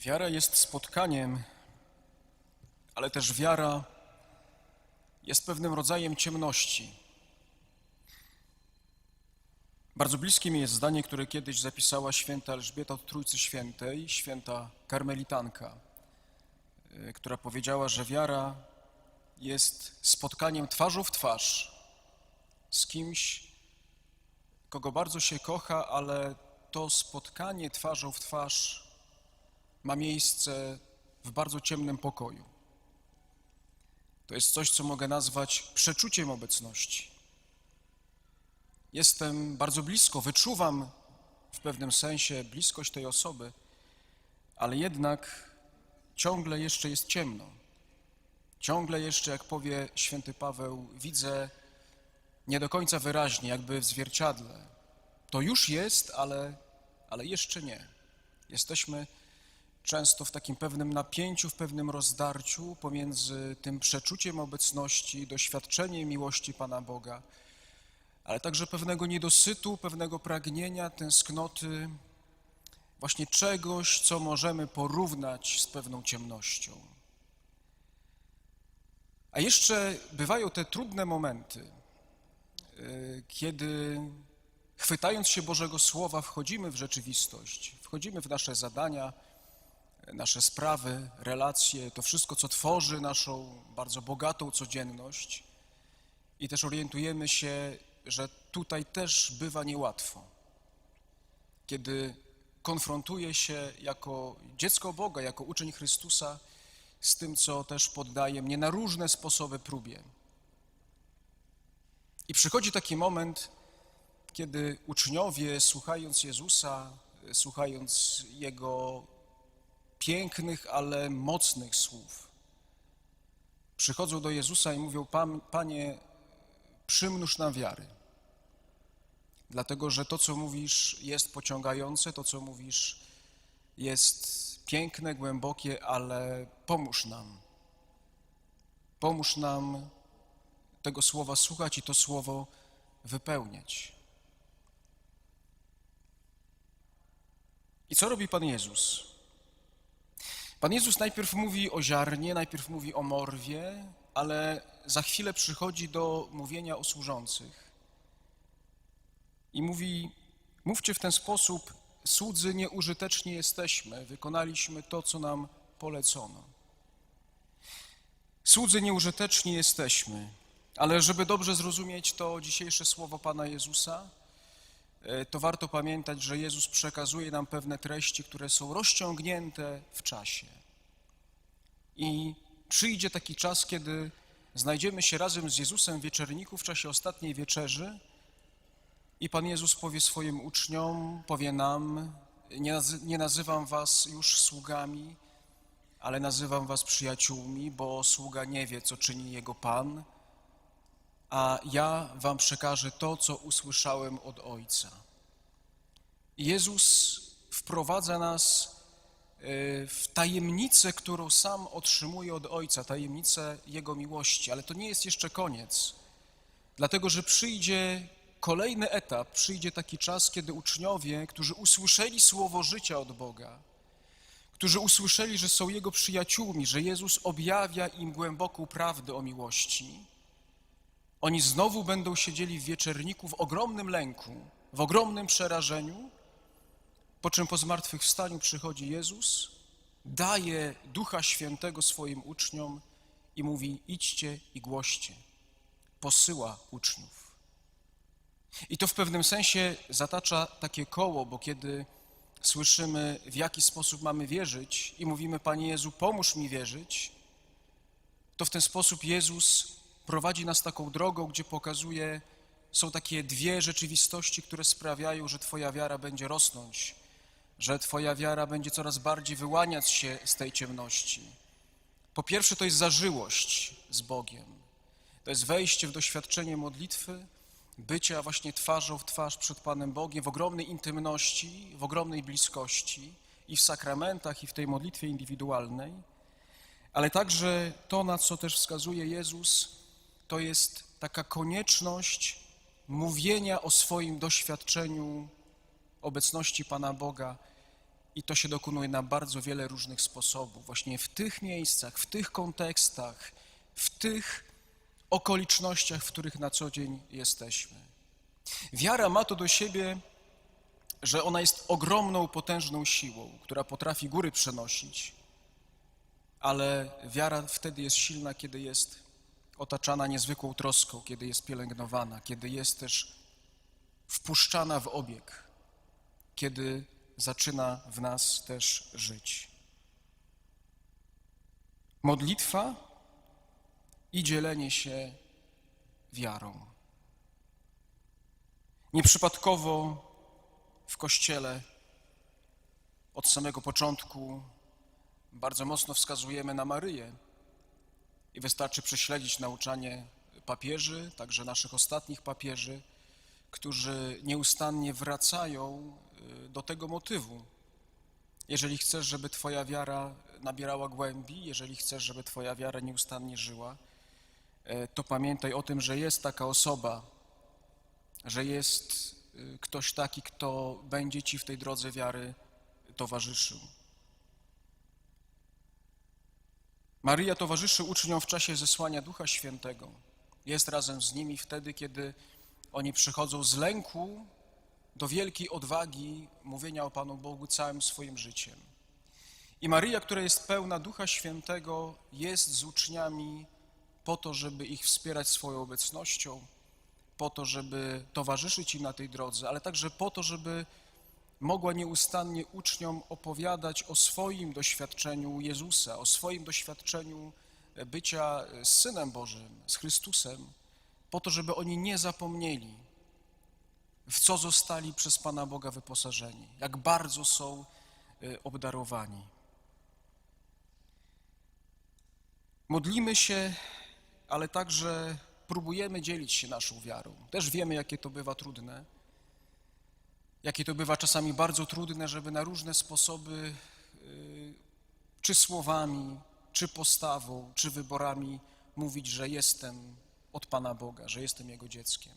Wiara jest spotkaniem, ale też wiara jest pewnym rodzajem ciemności. Bardzo bliskie mi jest zdanie, które kiedyś zapisała święta Elżbieta od Trójcy Świętej, święta karmelitanka, y, która powiedziała, że wiara jest spotkaniem twarzą w twarz z kimś, kogo bardzo się kocha, ale to spotkanie twarzą w twarz ma miejsce w bardzo ciemnym pokoju. To jest coś, co mogę nazwać przeczuciem obecności. Jestem bardzo blisko, wyczuwam w pewnym sensie bliskość tej osoby, ale jednak ciągle jeszcze jest ciemno. Ciągle jeszcze, jak powie święty Paweł, widzę nie do końca wyraźnie, jakby w zwierciadle. To już jest, ale, ale jeszcze nie. Jesteśmy często w takim pewnym napięciu, w pewnym rozdarciu pomiędzy tym przeczuciem obecności, doświadczeniem miłości Pana Boga, ale także pewnego niedosytu, pewnego pragnienia, tęsknoty, właśnie czegoś, co możemy porównać z pewną ciemnością. A jeszcze bywają te trudne momenty, y, kiedy chwytając się Bożego Słowa wchodzimy w rzeczywistość, wchodzimy w nasze zadania, nasze sprawy, relacje, to wszystko, co tworzy naszą bardzo bogatą codzienność i też orientujemy się, że tutaj też bywa niełatwo. Kiedy konfrontuje się jako dziecko Boga, jako uczeń Chrystusa z tym, co też poddaje mnie na różne sposoby próbie. I przychodzi taki moment, kiedy uczniowie, słuchając Jezusa, słuchając Jego pięknych, ale mocnych słów, przychodzą do Jezusa i mówią: Pan, Panie, przymnóż nam wiary. Dlatego, że to, co mówisz, jest pociągające, to, co mówisz, jest piękne, głębokie, ale pomóż nam. Pomóż nam tego słowa słuchać i to słowo wypełniać. I co robi Pan Jezus? Pan Jezus najpierw mówi o ziarnie, najpierw mówi o morwie, ale za chwilę przychodzi do mówienia o służących. I mówi: Mówcie w ten sposób, słudzy nieużyteczni jesteśmy, wykonaliśmy to, co nam polecono. Słudzy nieużyteczni jesteśmy, ale żeby dobrze zrozumieć to dzisiejsze słowo Pana Jezusa, to warto pamiętać, że Jezus przekazuje nam pewne treści, które są rozciągnięte w czasie. I przyjdzie taki czas, kiedy znajdziemy się razem z Jezusem w wieczerniku w czasie ostatniej wieczerzy i Pan Jezus powie swoim uczniom, powie nam, nie, nazy nie nazywam was już sługami, ale nazywam was przyjaciółmi, bo sługa nie wie, co czyni jego Pan, a ja wam przekażę to, co usłyszałem od Ojca. Jezus wprowadza nas e, w tajemnicę, którą sam otrzymuje od Ojca, tajemnicę Jego miłości, ale to nie jest jeszcze koniec, dlatego że przyjdzie kolejny etap, przyjdzie taki czas, kiedy uczniowie, którzy usłyszeli słowo życia od Boga, którzy usłyszeli, że są Jego przyjaciółmi, że Jezus objawia im głęboką prawdę o miłości, oni znowu będą siedzieli w wieczerniku w ogromnym lęku, w ogromnym przerażeniu, po czym po zmartwychwstaniu przychodzi Jezus, daje Ducha Świętego swoim uczniom i mówi: idźcie i głoście. Posyła uczniów. I to w pewnym sensie zatacza takie koło, bo kiedy słyszymy, w jaki sposób mamy wierzyć i mówimy, Panie Jezu, pomóż mi wierzyć, to w ten sposób Jezus prowadzi nas taką drogą, gdzie pokazuje, są takie dwie rzeczywistości, które sprawiają, że Twoja wiara będzie rosnąć, że Twoja wiara będzie coraz bardziej wyłaniać się z tej ciemności. Po pierwsze, to jest zażyłość z Bogiem. To jest wejście w doświadczenie modlitwy, bycia właśnie twarzą w twarz przed Panem Bogiem w ogromnej intymności, w ogromnej bliskości i w sakramentach, i w tej modlitwie indywidualnej, ale także to, na co też wskazuje Jezus, to jest taka konieczność mówienia o swoim doświadczeniu obecności Pana Boga i to się dokonuje na bardzo wiele różnych sposobów, właśnie w tych miejscach, w tych kontekstach, w tych okolicznościach, w których na co dzień jesteśmy. Wiara ma to do siebie, że ona jest ogromną, potężną siłą, która potrafi góry przenosić, ale wiara wtedy jest silna, kiedy jest otaczana niezwykłą troską, kiedy jest pielęgnowana, kiedy jest też wpuszczana w obieg, kiedy zaczyna w nas też żyć. Modlitwa i dzielenie się wiarą. Nieprzypadkowo w Kościele od samego początku bardzo mocno wskazujemy na Maryję i wystarczy prześledzić nauczanie papieży, także naszych ostatnich papieży, którzy nieustannie wracają y, do tego motywu. Jeżeli chcesz, żeby Twoja wiara nabierała głębi, jeżeli chcesz, żeby Twoja wiara nieustannie żyła, e, to pamiętaj o tym, że jest taka osoba, że jest y, ktoś taki, kto będzie Ci w tej drodze wiary towarzyszył. Maryja towarzyszy uczniom w czasie zesłania Ducha Świętego. Jest razem z nimi wtedy, kiedy oni przychodzą z lęku do wielkiej odwagi mówienia o Panu Bogu całym swoim życiem. I Maryja, która jest pełna Ducha Świętego, jest z uczniami po to, żeby ich wspierać swoją obecnością, po to, żeby towarzyszyć im na tej drodze, ale także po to, żeby mogła nieustannie uczniom opowiadać o swoim doświadczeniu Jezusa, o swoim doświadczeniu bycia z Synem Bożym, z Chrystusem, po to, żeby oni nie zapomnieli, w co zostali przez Pana Boga wyposażeni, jak bardzo są y, obdarowani. Modlimy się, ale także próbujemy dzielić się naszą wiarą. Też wiemy, jakie to bywa trudne, jakie to bywa czasami bardzo trudne, żeby na różne sposoby, y, czy słowami, czy postawą, czy wyborami mówić, że jestem od Pana Boga, że jestem Jego dzieckiem.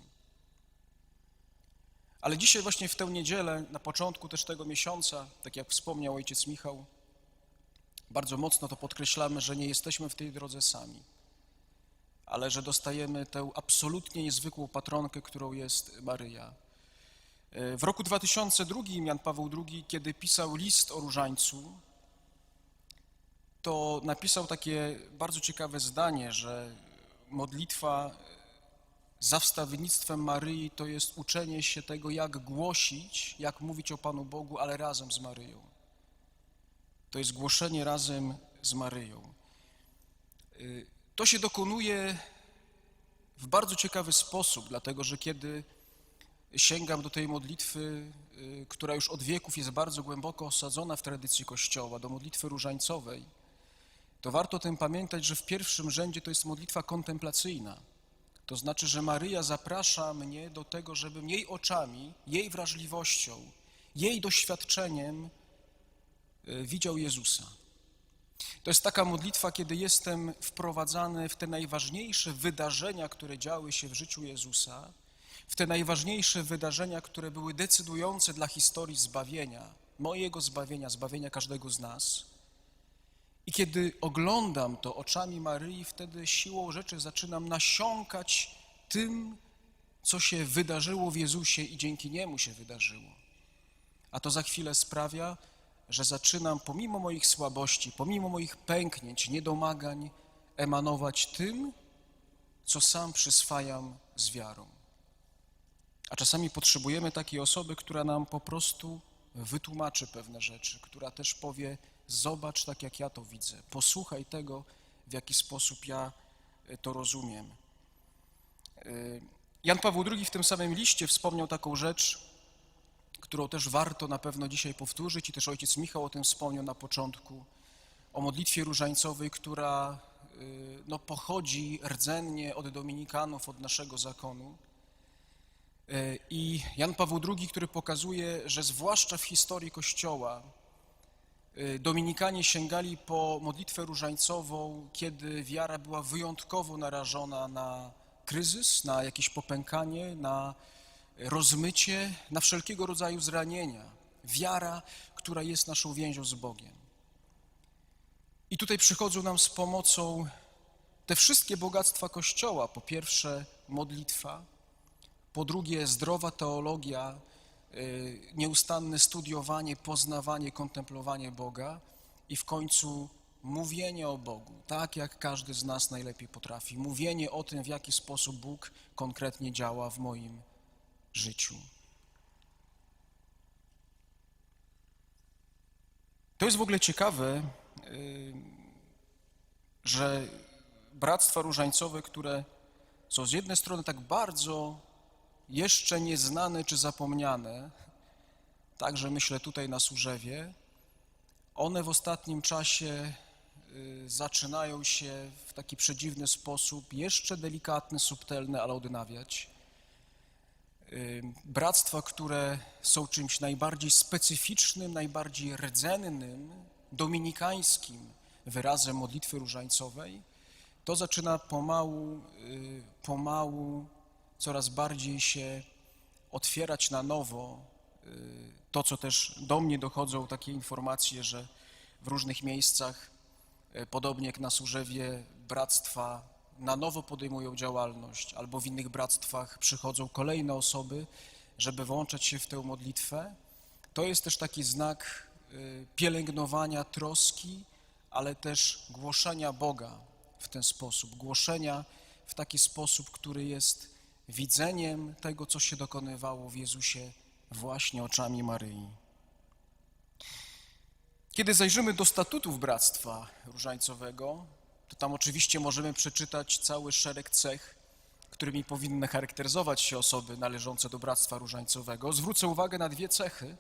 Ale dzisiaj właśnie w tę niedzielę, na początku też tego miesiąca, tak jak wspomniał ojciec Michał, bardzo mocno to podkreślamy, że nie jesteśmy w tej drodze sami, ale że dostajemy tę absolutnie niezwykłą patronkę, którą jest Maryja. W roku 2002 Jan Paweł II, kiedy pisał list o różańcu, to napisał takie bardzo ciekawe zdanie, że modlitwa za wstawiennictwem Maryi to jest uczenie się tego, jak głosić, jak mówić o Panu Bogu, ale razem z Maryją. To jest głoszenie razem z Maryją. Y, To się dokonuje w bardzo ciekawy sposób, dlatego że kiedy sięgam do tej modlitwy, y, która już od wieków jest bardzo głęboko osadzona w tradycji Kościoła, do modlitwy różańcowej, to warto o tym pamiętać, że w pierwszym rzędzie to jest modlitwa kontemplacyjna. To znaczy, że Maryja zaprasza mnie do tego, żebym jej oczami, jej wrażliwością, jej doświadczeniem y, widział Jezusa. To jest taka modlitwa, kiedy jestem wprowadzany w te najważniejsze wydarzenia, które działy się w życiu Jezusa, w te najważniejsze wydarzenia, które były decydujące dla historii zbawienia, mojego zbawienia, zbawienia każdego z nas. I kiedy oglądam to oczami Maryi, wtedy siłą rzeczy zaczynam nasiąkać tym, co się wydarzyło w Jezusie i dzięki Niemu się wydarzyło. A to za chwilę sprawia, że zaczynam pomimo moich słabości, pomimo moich pęknięć, niedomagań, emanować tym, co sam przyswajam z wiarą. A czasami potrzebujemy takiej osoby, która nam po prostu wytłumaczy pewne rzeczy, która też powie: Zobacz tak, jak ja to widzę, posłuchaj tego, w jaki sposób ja e, to rozumiem. E, Jan Paweł II w tym samym liście wspomniał taką rzecz, którą też warto na pewno dzisiaj powtórzyć, i też ojciec Michał o tym wspomniał na początku, o modlitwie różańcowej, która e, no, pochodzi rdzennie od dominikanów, od naszego zakonu. I Jan Paweł II, który pokazuje, że zwłaszcza w historii Kościoła y, Dominikanie sięgali po modlitwę różańcową, kiedy wiara była wyjątkowo narażona na kryzys, na jakieś popękanie, na rozmycie, na wszelkiego rodzaju zranienia. Wiara, która jest naszą więzią z Bogiem. I tutaj przychodzą nam z pomocą te wszystkie bogactwa Kościoła. Po pierwsze, modlitwa, po drugie, zdrowa teologia, y, nieustanne studiowanie, poznawanie, kontemplowanie Boga i w końcu mówienie o Bogu, tak jak każdy z nas najlepiej potrafi. Mówienie o tym, w jaki sposób Bóg konkretnie działa w moim życiu. To jest w ogóle ciekawe, y, że bractwa różańcowe, które są z jednej strony tak bardzo jeszcze nieznane czy zapomniane, także myślę tutaj na Służewie, one w ostatnim czasie y, zaczynają się w taki przedziwny sposób, jeszcze delikatny, subtelny, ale odnawiać. Y, Bractwa, które są czymś najbardziej specyficznym, najbardziej rdzennym, dominikańskim wyrazem modlitwy różańcowej, to zaczyna pomału, y, pomału coraz bardziej się otwierać na nowo. Y, To, co też do mnie dochodzą takie informacje, że w różnych miejscach, y, podobnie jak na Służewie, bractwa na nowo podejmują działalność, albo w innych bractwach przychodzą kolejne osoby, żeby włączać się w tę modlitwę. To jest też taki znak y, pielęgnowania troski, ale też głoszenia Boga w ten sposób, głoszenia w taki sposób, który jest widzeniem tego, co się dokonywało w Jezusie właśnie oczami Maryi. Kiedy zajrzymy do statutów Bractwa Różańcowego, to tam oczywiście możemy przeczytać cały szereg cech, którymi powinny charakteryzować się osoby należące do Bractwa Różańcowego. Zwrócę uwagę na dwie cechy.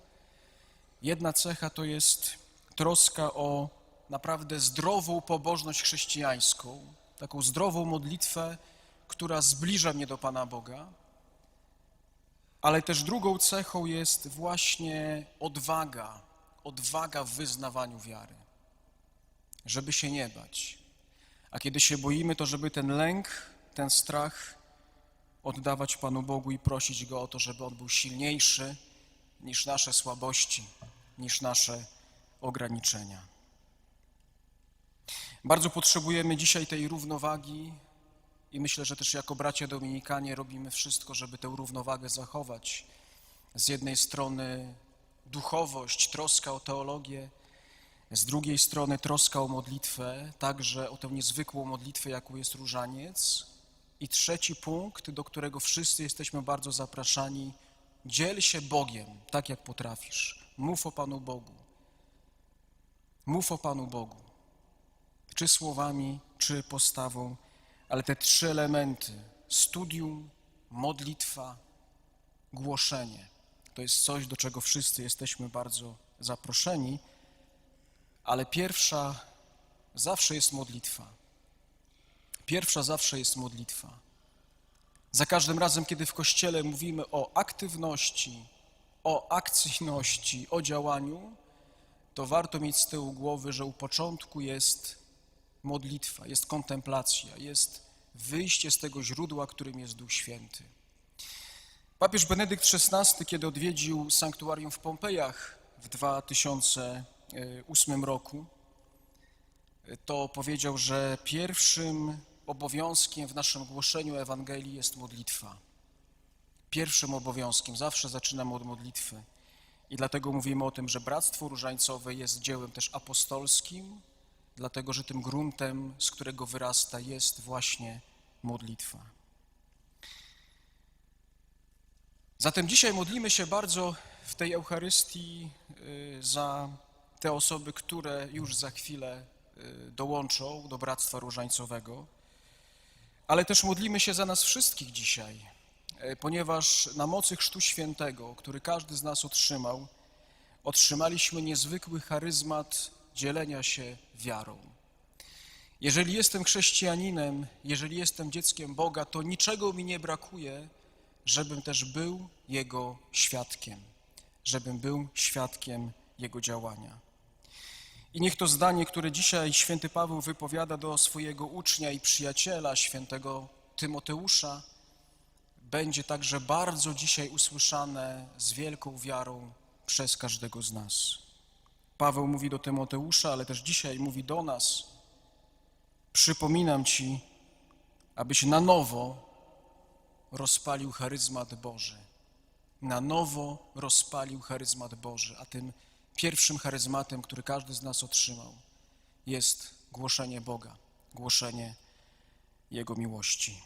Jedna cecha to jest troska o naprawdę zdrową pobożność chrześcijańską, taką zdrową modlitwę, która zbliża mnie do Pana Boga. Ale też drugą cechą jest właśnie odwaga, odwaga w wyznawaniu wiary, żeby się nie bać. A kiedy się boimy, to żeby ten lęk, ten strach oddawać Panu Bogu i prosić Go o to, żeby On był silniejszy niż nasze słabości, niż nasze ograniczenia. Bardzo potrzebujemy dzisiaj tej równowagi i myślę, że też jako bracia dominikanie robimy wszystko, żeby tę równowagę zachować. Z jednej strony duchowość, troska o teologię, z drugiej strony troska o modlitwę, także o tę niezwykłą modlitwę, jaką jest różaniec. I trzeci punkt, do którego wszyscy jesteśmy bardzo zapraszani, dziel się Bogiem, tak jak potrafisz. Mów o Panu Bogu. Mów o Panu Bogu. Czy słowami, czy postawą, ale te trzy elementy studium, modlitwa, głoszenie to jest coś, do czego wszyscy jesteśmy bardzo zaproszeni, ale pierwsza zawsze jest modlitwa. Pierwsza zawsze jest modlitwa. Za każdym razem, kiedy w kościele mówimy o aktywności, o akcyjności, o działaniu, to warto mieć z tyłu głowy, że u początku jest modlitwa, jest kontemplacja, jest wyjście z tego źródła, którym jest Duch Święty. Papież Benedykt XVI, kiedy odwiedził sanktuarium w Pompejach w 2008 roku, to powiedział, że pierwszym obowiązkiem w naszym głoszeniu Ewangelii jest modlitwa. Pierwszym obowiązkiem, zawsze zaczynamy od modlitwy. I dlatego mówimy o tym, że Bractwo Różańcowe jest dziełem też apostolskim, dlatego że tym gruntem, z którego wyrasta, jest właśnie modlitwa. Zatem dzisiaj modlimy się bardzo w tej Eucharystii y, za te osoby, które już za chwilę y, dołączą do Bractwa Różańcowego, ale też modlimy się za nas wszystkich dzisiaj, y, ponieważ na mocy Chrztu Świętego, który każdy z nas otrzymał, otrzymaliśmy niezwykły charyzmat dzielenia się wiarą. Jeżeli jestem chrześcijaninem, jeżeli jestem dzieckiem Boga, to niczego mi nie brakuje, żebym też był Jego świadkiem, żebym był świadkiem Jego działania. I niech to zdanie, które dzisiaj święty Paweł wypowiada do swojego ucznia i przyjaciela, świętego Tymoteusza, będzie także bardzo dzisiaj usłyszane z wielką wiarą przez każdego z nas. Paweł mówi do Tymoteusza, ale też dzisiaj mówi do nas. Przypominam Ci, abyś na nowo rozpalił charyzmat Boży. Na nowo rozpalił charyzmat Boży, a tym pierwszym charyzmatem, który każdy z nas otrzymał, jest głoszenie Boga, głoszenie Jego miłości.